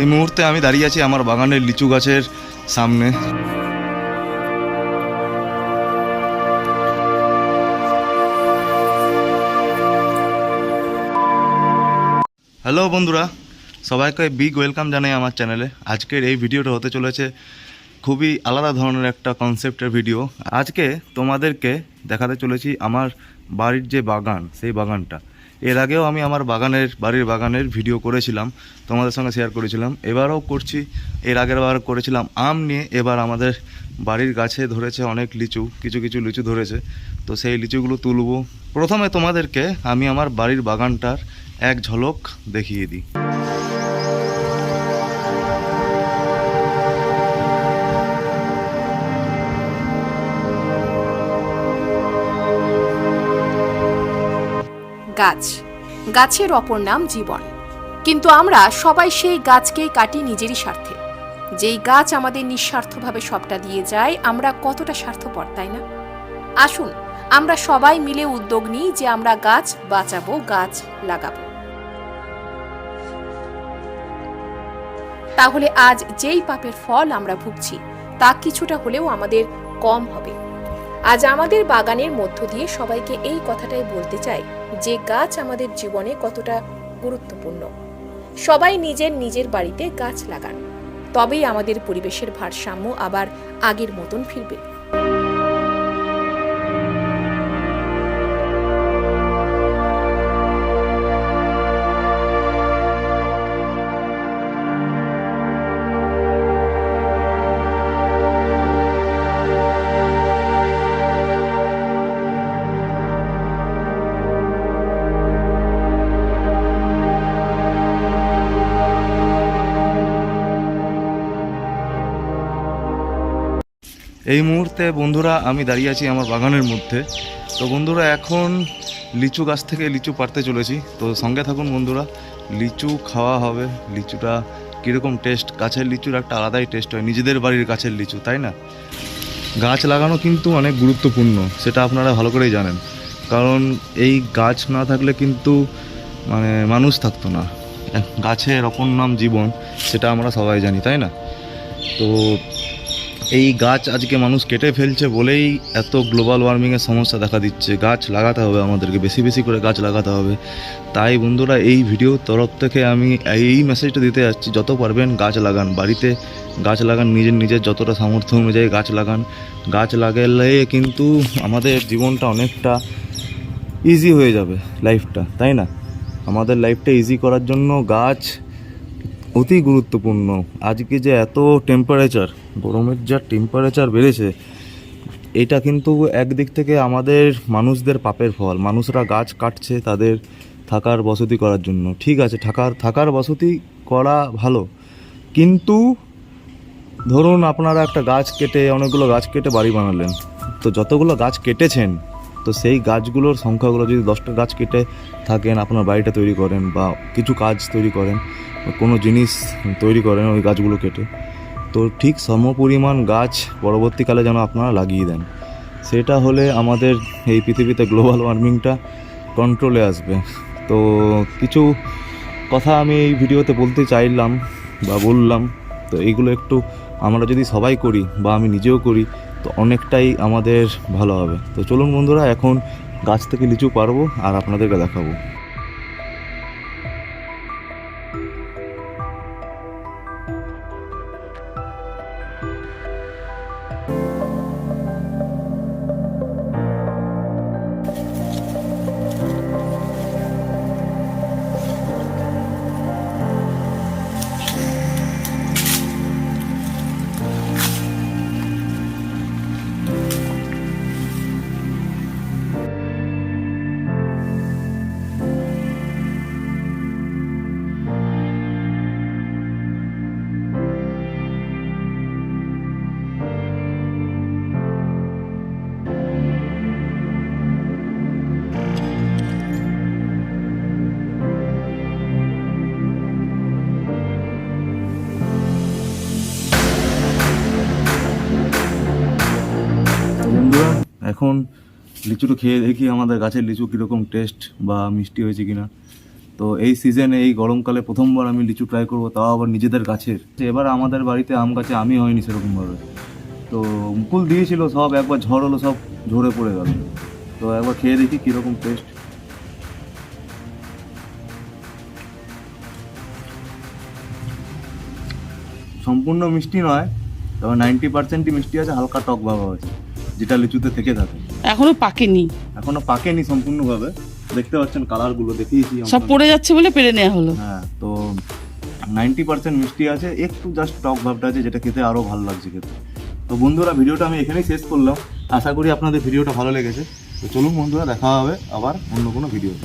এই মুহূর্তে আমি দাঁড়িয়ে আছি আমার বাগানের লিচু গাছের সামনে। হ্যালো বন্ধুরা, সবাইকে বিগ ওয়েলকাম জানাই আমার চ্যানেলে আজকের এই ভিডিওটা হতে চলেছে খুবই আলাদা ধরনের একটা কনসেপ্টের ভিডিও আজকে তোমাদেরকে দেখাতে চলেছি আমার বাড়ির যে বাগান, সেই বাগানটা। এর আগেও আমি আমার বাগানের, বাড়ির বাগানের ভিডিও করেছিলাম, তোমাদের সঙ্গে শেয়ার করেছিলাম। এবারও করছি, এর আগের বার করেছিলাম আম নিয়ে। এবার আমাদের বাড়ির গাছে ধরেছে অনেক লিচু, কিছু কিছু লিচু ধরেছে। তো সেই লিচুগুলো তুলবো। প্রথমে তোমাদেরকে আমি আমার বাড়ির বাগানটার এক ঝলক দেখিয়ে দিই। গাছ। গাছের অপর নাম জীবন। কিন্তু আমরা সবাই সেই গাছকেই কাটি নিজেরই স্বার্থে। যেই গাছ আমাদের নিঃস্বার্থভাবে সবটা দিয়ে যায়, আমরা কতটা স্বার্থপর, তাই না? আসুন, আমরা সবাই মিলে উদ্যোগ নিই যে আমরা গাছ বাঁচাবো, গাছ লাগাবো। তাহলে আজ যেই পাপের ফল আমরা ভুগছি, তা কিছুটা হলেও আমাদের কম হবে। আজ আমাদের বাগানের মধ্য দিয়ে সবাইকে এই কথাটাই বলতে চাই যে গাছ আমাদের জীবনে কতটা গুরুত্বপূর্ণ। সবাই নিজের নিজের বাড়িতে গাছ লাগান, তবেই আমাদের পরিবেশের ভারসাম্য আবার আগের মতন ফিরবে। এই মুহূর্তে বন্ধুরা আমি দাঁড়িয়ে আছি আমার বাগানের মধ্যে। তো বন্ধুরা, এখন লিচু গাছ থেকে লিচু পারতে চলেছি। তো সঙ্গে থাকুন বন্ধুরা, লিচু খাওয়া হবে। লিচুটা কীরকম টেস্ট গাছের লিচুর একটা আলাদাই টেস্ট হয়। নিজেদের বাড়ির গাছের লিচু, তাই না? গাছ লাগানো কিন্তু অনেক গুরুত্বপূর্ণ, সেটা আপনারা ভালো করেই জানেন। কারণ এই গাছ না থাকলে কিন্তু মানে মানুষ থাকতো না। গাছের অপর নাম জীবন, সেটা আমরা সবাই জানি, তাই না? তো এই গাছ আজকে মানুষ কেটে ফেলছে বলেই এত গ্লোবাল ওয়ার্মিংয়ের সমস্যা দেখা দিচ্ছে। গাছ লাগাতে হবে আমাদেরকে, বেশি বেশি করে গাছ লাগাতে হবে। তাই বন্ধুরা, এই ভিডিওর তরফ থেকে আমি এই মেসেজটা দিতে যাচ্ছি, যত পারবেন গাছ লাগান। বাড়িতে গাছ লাগান, নিজের নিজের যতটা সামর্থ্য অনুযায়ী গাছ লাগান। গাছ লাগালে কিন্তু আমাদের জীবনটা অনেকটা ইজি হয়ে যাবে লাইফটা তাই না? আমাদের লাইফটা ইজি করার জন্য গাছ অতি গুরুত্বপূর্ণ। আজকে যে এত টেম্পারেচার গরমের যা টেম্পারেচার বেড়েছে, এটা কিন্তু একদিক থেকে আমাদের মানুষদের পাপের ফল। মানুষরা গাছ কাটছে তাদের থাকার বসতি করার জন্য। ঠিক আছে, থাকার থাকার বসতি করা ভালো। কিন্তু ধরুন আপনারা একটা গাছ কেটে, অনেকগুলো গাছ কেটে বাড়ি বানালেন। তো যতগুলো গাছ কেটেছেন, তো সেই গাছগুলোর সংখ্যাগুলো যদি দশটা গাছ কেটে থাকেন, আপনার বাড়িটা তৈরি করেন বা কিছু কাজ তৈরি করেন কোনো জিনিস তৈরি করেন ওই গাছগুলো কেটে। তো ঠিক সমপরিমাণ গাছ পরবর্তীকালে যেন আপনারা লাগিয়ে দেন। সেটা হলে আমাদের এই পৃথিবীতে গ্লোবাল ওয়ার্মিংটা কন্ট্রোলে আসবে। তো কিছু কথা আমি এই ভিডিওতে বলতে চাইলাম বা বললাম, তো এইগুলো একটু আমরা যদি সবাই করি বা আমি নিজেও করি, তো অনেকটাই আমাদের ভালো হবে। তো চলুন বন্ধুরা, এখন গাছ থেকে লিচু পারব আর আপনাদেরকে দেখাবো। বন্ধুরা এখন লিচুটা খেয়ে দেখি আমাদের গাছের লিচু কীরকম টেস্ট বা মিষ্টি হয়েছে কিনা। তো এই সিজনে এই গরমকালে প্রথমবার আমি লিচু ট্রাই করব, তাও আবার নিজেদের গাছের। এবার আমাদের বাড়িতে আম গাছে আমি হয়নি সেরকমভাবে। তো মুকুল দিয়েছিল সব, একবার ঝড় হলো সব ঝরে পড়ে গেল। তো একবার খেয়ে দেখি কীরকম টেস্ট সম্পূর্ণ মিষ্টি নয়, তবে নাইনটি পার্সেন্টই মিষ্টি আছে, হালকা টক ভাবা আছে। যেটা লিচুতে থেকে থাকে। এখনও পাকেনি। এখনও পাকেনি সম্পূর্ণভাবে। দেখতে পাচ্ছেন কালারগুলো দেখিয়েছি সব। পড়ে যাচ্ছে বলে পেরে নেওয়া হলো। হ্যাঁ তো নাইনটি পার্সেন্ট মিষ্টি আছে একটু জাস্ট টক ভাবটা আছে যেটা খেতে আরও ভালো লাগছে খেতে। তো বন্ধুরা ভিডিওটা আমি এখানেই শেষ করলাম। আশা করি আপনাদের ভিডিওটা ভালো লেগেছে। তো চলুন বন্ধুরা দেখা হবে আবার অন্য কোনো ভিডিওতে।